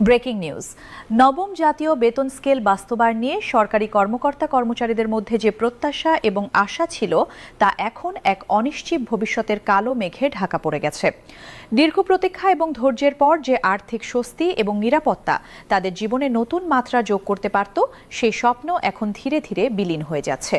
Breaking news. নবম জাতীয় বেতন স্কেল বাস্তবায়ন নিয়ে সরকারি কর্মকর্তা কর্মচারীদের মধ্যে যে প্রত্যাশা এবং আশা ছিল, তা এখন এক অনিশ্চিত ভবিষ্যতের কালো মেঘে ঢাকা পড়ে গেছে। দীর্ঘ প্রতীক্ষা এবং ধৈর্যের পর যে আর্থিক স্বস্তি এবং নিরাপত্তা তাদের জীবনে নতুন মাত্রা যোগ করতে পারত, সেই স্বপ্ন এখন ধীরে ধীরে বিলীন হয়ে যাচ্ছে।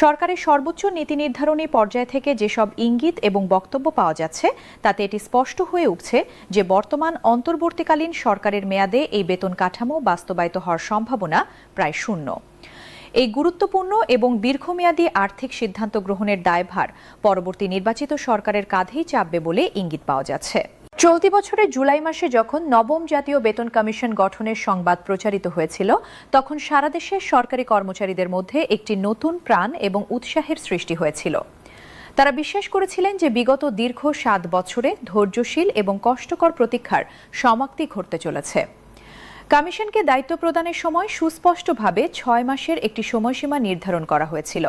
সরকারের সর্বোচ্চ নীতি নির্ধারণী পর্যায় থেকে যেসব ইঙ্গিত এবং বক্তব্য পাওয়া যাচ্ছে, তাতে এটি স্পষ্ট হয়ে উঠছে যে বর্তমান অন্তর্বর্তীকালীন সরকারের মেয়াদে এই বেতন কাঠামো বাস্তবায়িত হওয়ার সম্ভাবনা প্রায় শূন্য। এই গুরুত্বপূর্ণ এবং দীর্ঘমেয়াদী আর্থিক সিদ্ধান্ত গ্রহণের দায়ভার পরবর্তী নির্বাচিত সরকারের কাঁধেই চাপবে বলে ইঙ্গিত পাওয়া যাচ্ছে। চলতি বছরের জুলাই মাসে যখন নবম জাতীয় বেতন কমিশন গঠনের সংবাদ প্রচারিত হয়েছিল, তখন সারা দেশে সরকারি কর্মচারীদের মধ্যে একটি নতুন প্রাণ এবং উৎসাহের সৃষ্টি হয়েছিল। তারা বিশ্বাস করেছিলেন যে বিগত দীর্ঘ সাত বছরে ধৈর্যশীল এবং কষ্টকর প্রতীক্ষার সমাপ্তি ঘটতে চলেছে। কমিশনকে দায়িত্ব প্রদানের সময় সুস্পষ্টভাবে ছয় মাসের একটি সময়সীমা নির্ধারণ করা হয়েছিল।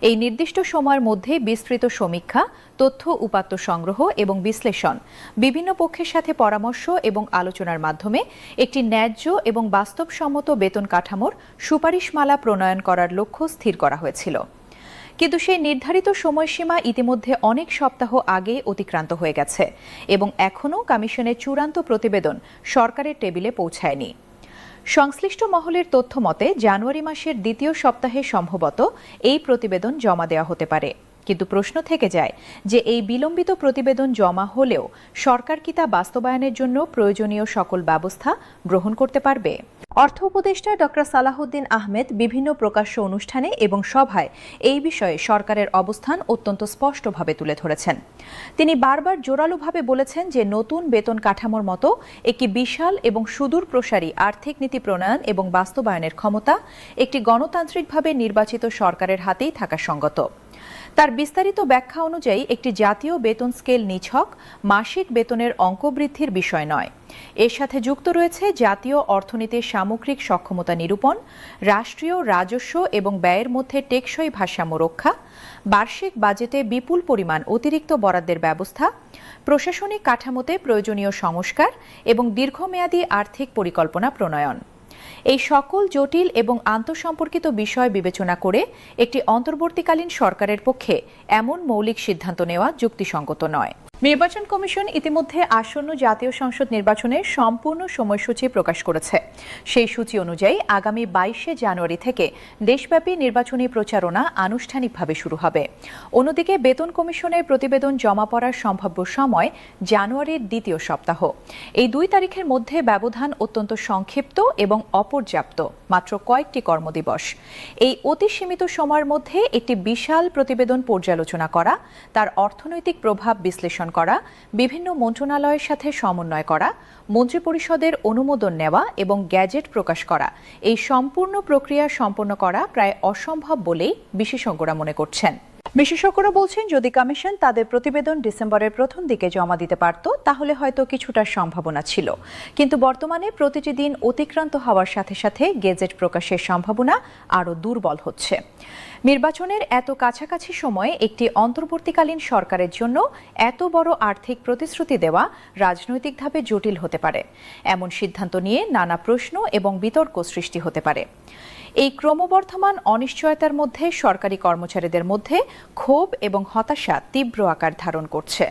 এই নির্দিষ্ট সময়ের মধ্যে বিস্তৃত সমীক্ষা, তথ্য উপাত্ত সংগ্রহ এবং বিশ্লেষণ, বিভিন্ন পক্ষের সাথে পরামর্শ এবং আলোচনার মাধ্যমে একটি ন্যায্য এবং বাস্তবসম্মত বেতন কাঠামোর সুপারিশমালা প্রণয়ন করার লক্ষ্য স্থির করা হয়েছিল। কিন্তু সেই নির্ধারিত সময়সীমা ইতিমধ্যে অনেক সপ্তাহ আগে অতিক্রান্ত হয়ে গেছে এবং এখনও কমিশনের চূড়ান্ত প্রতিবেদন সরকারের টেবিলে পৌঁছায়নি। সংশ্লিষ্ট মহলের তথ্য মতে, জানুয়ারি মাসের দ্বিতীয় সপ্তাহে সম্ভবত এই প্রতিবেদন জমা দেওয়া হতে পারে। কিন্তু প্রশ্ন থেকে যায় যে এই বিলম্বিত প্রতিবেদন জমা হলেও সরকার কি তা বাস্তবায়নের জন্য প্রয়োজনীয় সকল ব্যবস্থা গ্রহণ করতে পারবে? অর্থ উপদেষ্টা ডক্টর সালাহুদ্দিন আহমেদ বিভিন্ন প্রকাশ্য অনুষ্ঠানে এবং সভায় এই বিষয়ে সরকারের অবস্থান অত্যন্ত স্পষ্টভাবে তুলে ধরেছেন। তিনি বারবার জোরালোভাবে বলেছেন যে নতুন বেতন কাঠামোর মতো একটি বিশাল এবং সুদূর প্রসারী আর্থিক নীতি প্রণয়ন এবং বাস্তবায়নের ক্ষমতা একটি গণতান্ত্রিকভাবে নির্বাচিত সরকারের হাতেই থাকা সঙ্গত। তার বিস্তারিত ব্যাখ্যা অনুযায়ী একটি জাতীয় বেতন স্কেল নিছক, মাসিক বেতনের অঙ্ক বৃদ্ধির বিষয় নয়। এর সাথে যুক্ত রয়েছে জাতীয় অর্থনীতির সামগ্রিক সক্ষমতা নিরূপণ, রাষ্ট্রীয় রাজস্ব এবং ব্যয়ের মধ্যে টেকসই ভারসাম্য রক্ষা, বার্ষিক বাজেটে বিপুল পরিমাণ অতিরিক্ত বরাদ্দের ব্যবস্থা, প্রশাসনিক কাঠামোতে প্রয়োজনীয় সংস্কার এবং দীর্ঘমেয়াদী আর্থিক পরিকল্পনা প্রণয়ন। এই সকল জটিল এবং আন্তঃসম্পর্কিত বিষয় বিবেচনা করে একটি অন্তর্বর্তীকালীন সরকারের পক্ষে এমন মৌলিক সিদ্ধান্ত নেওয়া যুক্তিসঙ্গত নয়। নির্বাচন কমিশন ইতিমধ্যে আসন্ন জাতীয় সংসদ নির্বাচনের সম্পূর্ণ সময়সূচি প্রকাশ করেছে। সেই সূচি অনুযায়ী আগামী বাইশে জানুয়ারি থেকে দেশব্যাপী নির্বাচনী প্রচারণা আনুষ্ঠানিকভাবে শুরু হবে। অন্যদিকে বেতন কমিশনের প্রতিবেদন জমা পড়ার সম্ভাব্য সময় জানুয়ারির দ্বিতীয় সপ্তাহ। এই দুই তারিখের মধ্যে ব্যবধান অত্যন্ত সংক্ষিপ্ত এবং অপর্যাপ্ত, মাত্র কয়েকটি কর্মদিবস। এই অতি সীমিত সময়ের মধ্যে একটি বিশাল প্রতিবেদন পর্যালোচনা করা, তার অর্থনৈতিক প্রভাব বিশ্লেষণ করা, বিভিন্ন মন্ত্রণালয়ের সাথে সমন্বয় করা, মন্ত্রিপরিষদের অনুমোদন নেওয়া এবং গ্যাজেট প্রকাশ করা। এই সম্পূর্ণ প্রক্রিয়া সম্পন্ন করা প্রায় অসম্ভব বলেই বিশেষজ্ঞরা মনে করছেন। বিশেষজ্ঞরা বলছেন, যদি কমিশন তাদের প্রতিবেদন ডিসেম্বরের প্রথম দিকে জমা দিতে পারত, তাহলে হয়তো কিছুটা সম্ভাবনা ছিল। কিন্তু বর্তমানে প্রতিটি দিন অতিক্রান্ত হওয়ার সাথে সাথে গেজেট প্রকাশের সম্ভাবনা আরও দুর্বল হচ্ছে। নির্বাচনের এত কাছাকাছি সময়ে একটি অন্তর্বর্তীকালীন সরকারের জন্য এত বড় আর্থিক প্রতিশ্রুতি দেওয়া রাজনৈতিকভাবে জটিল হতে পারে। এমন সিদ্ধান্ত নিয়ে নানা প্রশ্ন এবং বিতর্ক সৃষ্টি হতে পারে। এই ক্রমবর্ধমান অনিশ্চয়তার মধ্যে সরকারি কর্মচারীদের মধ্যে ক্ষোভ এবং হতাশা তীব্র আকার ধারণ করছে।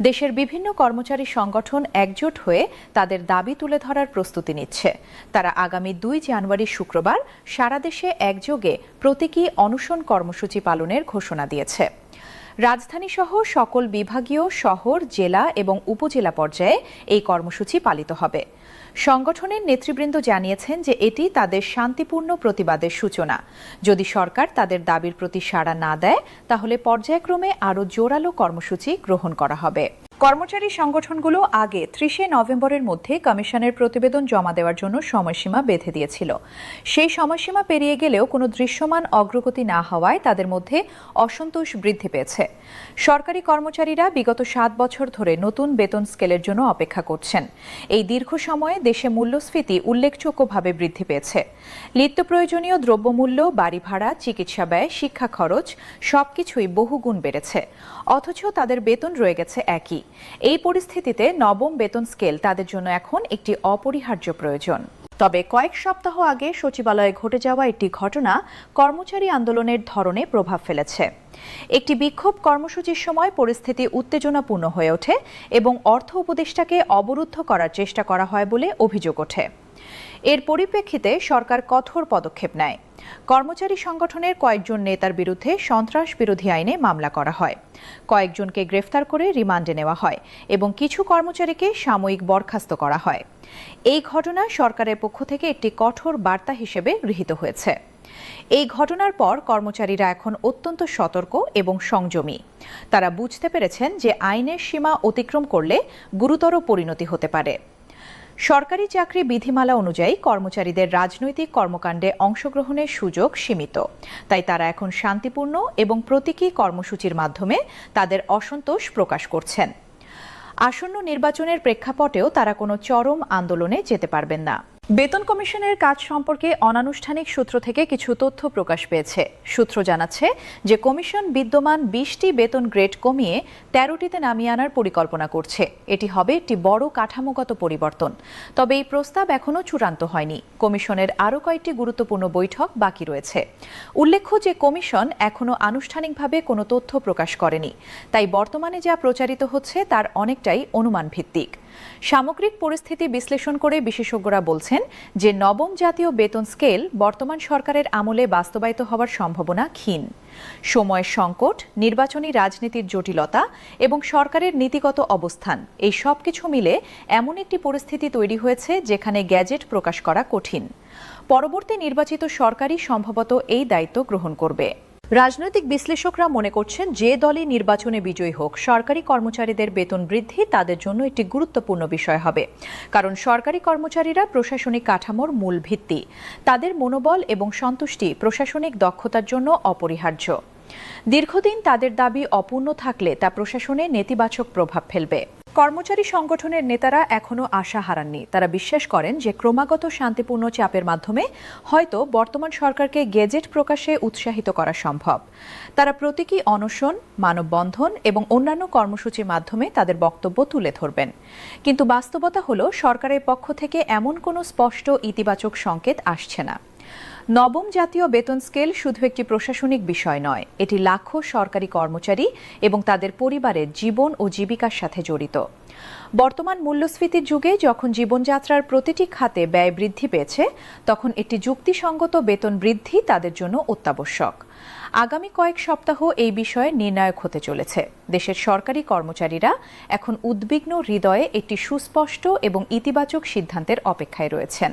দেশের বিভিন্ন কর্মচারী সংগঠন একজোট হয়ে তাদের দাবি তুলে ধরার প্রস্তুতি নিচ্ছে। তারা আগামী দুই জানুয়ারি শুক্রবার সারা দেশে একযোগে প্রতীকী অনশন কর্মসূচি পালনের ঘোষণা দিয়েছে। রাজধানী সহ সকল বিভাগীয় শহর, জেলা এবং উপজেলা পর্যায়ে এই কর্মসূচি পালিত হবে। সংগঠনের নেতৃবৃন্দ জানিয়েছেন যে এটি তাদের শান্তিপূর্ণ প্রতিবাদের সূচনা। যদি সরকার তাদের দাবির প্রতি সাড়া না দেয়, তাহলে পর্যায়ক্রমে আরও জোরালো কর্মসূচি গ্রহণ করা হবে। কর্মচারী সংগঠনগুলো আগে ত্রিশে নভেম্বরের মধ্যে কমিশনের প্রতিবেদন জমা দেওয়ার জন্য সময়সীমা বেঁধে দিয়েছিল। সেই সময়সীমা পেরিয়ে গেলেও কোনো দৃশ্যমান অগ্রগতি না হওয়ায় তাদের মধ্যে অসন্তোষ বৃদ্ধি পেয়েছে। সরকারি কর্মচারীরা বিগত সাত বছর ধরে নতুন বেতন স্কেলের জন্য অপেক্ষা করছেন। এই দীর্ঘ সময়ে দেশে মূল্যস্ফীতি উল্লেখযোগ্যভাবে বৃদ্ধি পেয়েছে। নিত্য প্রয়োজনীয় দ্রব্যমূল্য, বাড়ি ভাড়া, চিকিৎসা ব্যয়, শিক্ষা খরচ সবকিছুই বহুগুণ বেড়েছে। অথচ তাদের বেতন রয়ে গেছে একই। এই পরিস্থিতিতে নবম বেতন স্কেল তাদের জন্য এখন একটি অপরিহার্য প্রয়োজন। তবে কয়েক সপ্তাহ আগে সচিবালয়ে ঘটে যাওয়া একটি ঘটনা কর্মচারী আন্দোলনের ধরনে প্রভাব ফেলেছে। একটি বিক্ষোভ কর্মসূচির সময় পরিস্থিতি উত্তেজনাপূর্ণ হয়ে ওঠে এবং অর্থ উপদেষ্টাকে অবরুদ্ধ করার চেষ্টা করা হয় বলে অভিযোগ ওঠে। এর পরিপ্রেক্ষিতে সরকার কঠোর পদক্ষেপ নেয়। কর্মচারী সংগঠনের কয়েকজন নেতার বিরুদ্ধে সন্ত্রাস বিরোধী আইনে মামলা করা হয়। কয়েকজনকে গ্রেফতার করে রিমান্ডে নেওয়া হয় এবং কিছু কর্মচারীকে সাময়িক বরখাস্ত করা হয়। এই ঘটনা সরকারের পক্ষ থেকে একটি কঠোর বার্তা হিসেবে গৃহীত হয়েছে। এই ঘটনার পর কর্মচারীরা এখন অত্যন্ত সতর্ক এবং সংযমী। তারা বুঝতে পেরেছেন যে আইনের সীমা অতিক্রম করলে গুরুতর পরিণতি হতে পারে। সরকারি চাকরি বিধিমালা অনুযায়ী কর্মচারীদের রাজনৈতিক কর্মকাণ্ডে অংশগ্রহণের সুযোগ সীমিত। তাই তারা এখন শান্তিপূর্ণ এবং প্রতীকী কর্মসূচির মাধ্যমে তাদের অসন্তোষ প্রকাশ করছেন। আসন্ন নির্বাচনের প্রেক্ষাপটেও তারা কোনো চরম আন্দোলনে যেতে পারবেন না। বেতন কমিশনের কাজ সম্পর্কে অনানুষ্ঠানিক সূত্র থেকে কিছু তথ্য প্রকাশ পেয়েছে। সূত্র জানাচ্ছে যে কমিশন বিদ্যমান বিশটি বেতন গ্রেড কমিয়ে তেরোটিতে নামিয়ে আনার পরিকল্পনা করছে। এটি হবে একটি বড় কাঠামোগত পরিবর্তন। তবে এই প্রস্তাব এখনও চূড়ান্ত হয়নি। কমিশনের আরও কয়েকটি গুরুত্বপূর্ণ বৈঠক বাকি রয়েছে। উল্লেখ্য যে কমিশন এখনও আনুষ্ঠানিকভাবে কোনো তথ্য প্রকাশ করেনি। তাই বর্তমানে যা প্রচারিত হচ্ছে তার অনেকটাই অনুমান ভিত্তিক সামগ্রিক পরিস্থিতি বিশ্লেষণ করে বিশেষজ্ঞরা বলছেন যে নবম জাতীয় বেতন স্কেল বর্তমান সরকারের আমলে বাস্তবায়িত হওয়ার সম্ভাবনা ক্ষীণ। সময়ের সংকট, নির্বাচনী রাজনীতির জটিলতা এবং সরকারের নীতিগত অবস্থান, এই সব কিছু মিলে এমন একটি পরিস্থিতি তৈরি হয়েছে যেখানে গ্যাজেট প্রকাশ করা কঠিন। পরবর্তী নির্বাচিত সরকারই সম্ভবত এই দায়িত্ব গ্রহণ করবে। রাজনৈতিক বিশ্লেষকরা মনে করছেন যে দলই নির্বাচনে বিজয়ী হোক, সরকারি কর্মচারীদের বেতন বৃদ্ধি তাদের জন্য একটি গুরুত্বপূর্ণ বিষয় হবে। কারণ সরকারি কর্মচারীরা প্রশাসনিক কাঠামোর মূল ভিত্তি। তাদের মনোবল এবং সন্তুষ্টি প্রশাসনিক দক্ষতার জন্য অপরিহার্য। দীর্ঘদিন তাদের দাবি অপূর্ণ থাকলে তা প্রশাসনে নেতিবাচক প্রভাব ফেলবে। কর্মচারী সংগঠনের নেতারা এখনও আশা হারাননি। তারা বিশ্বাস করেন যে ক্রমাগত শান্তিপূর্ণ চাপের মাধ্যমে হয়তো বর্তমান সরকারকে গেজেট প্রকাশে উৎসাহিত করা সম্ভব। তারা প্রতীকী অনশন, মানববন্ধন এবং অন্যান্য কর্মসূচির মাধ্যমে তাদের বক্তব্য তুলে ধরবেন। কিন্তু বাস্তবতা হল, সরকারের পক্ষ থেকে এমন কোনো স্পষ্ট ইতিবাচক সংকেত আসছে না। নবম জাতীয় বেতন স্কেল শুধু একটি প্রশাসনিক বিষয় নয়, এটি লাখো সরকারি কর্মচারী এবং তাদের পরিবারের জীবন ও জীবিকার সাথে জড়িত। বর্তমান মূল্যস্ফীতির যুগে যখন জীবনযাত্রার প্রতিটি খাতে ব্যয় বৃদ্ধি পেয়েছে, তখন একটি যুক্তিসঙ্গত বেতন বৃদ্ধি তাদের জন্য অত্যাবশ্যক। আগামী কয়েক সপ্তাহ এই বিষয়ে নির্ণায়ক হতে চলেছে। দেশের সরকারি কর্মচারীরা এখন উদ্বিগ্ন হৃদয়ে একটি সুস্পষ্ট এবং ইতিবাচক সিদ্ধান্তের অপেক্ষায় রয়েছেন।